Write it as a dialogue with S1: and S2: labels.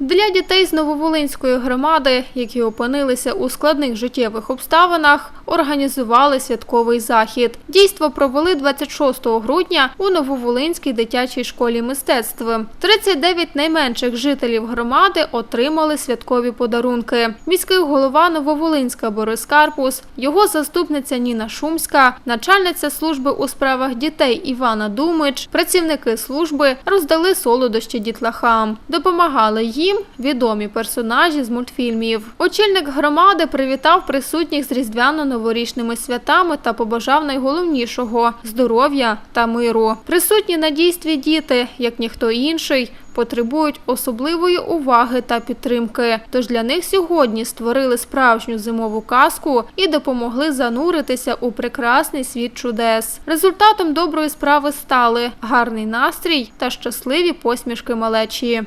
S1: Для дітей з Нововолинської громади, які опинилися у складних життєвих обставинах, організували святковий захід. Дійство провели 26 грудня у Нововолинській дитячій школі мистецтв. 39 найменших жителів громади отримали святкові подарунки. Міський голова Нововолинська Борис Карпус, його заступниця Ніна Шумська, начальниця служби у справах дітей Івана Думич, працівники служби роздали солодощі дітлахам. Допомагали їм відомі персонажі з мультфільмів. Очільник громади привітав присутніх з різдвяно-новорічними святами та побажав найголовнішого здоров'я та миру. Присутні на дійстві діти, як ніхто інший. Потребують особливої уваги та підтримки. Тож для них сьогодні створили справжню зимову казку і допомогли зануритися у прекрасний світ чудес. Результатом доброї справи стали гарний настрій та щасливі посмішки малечі.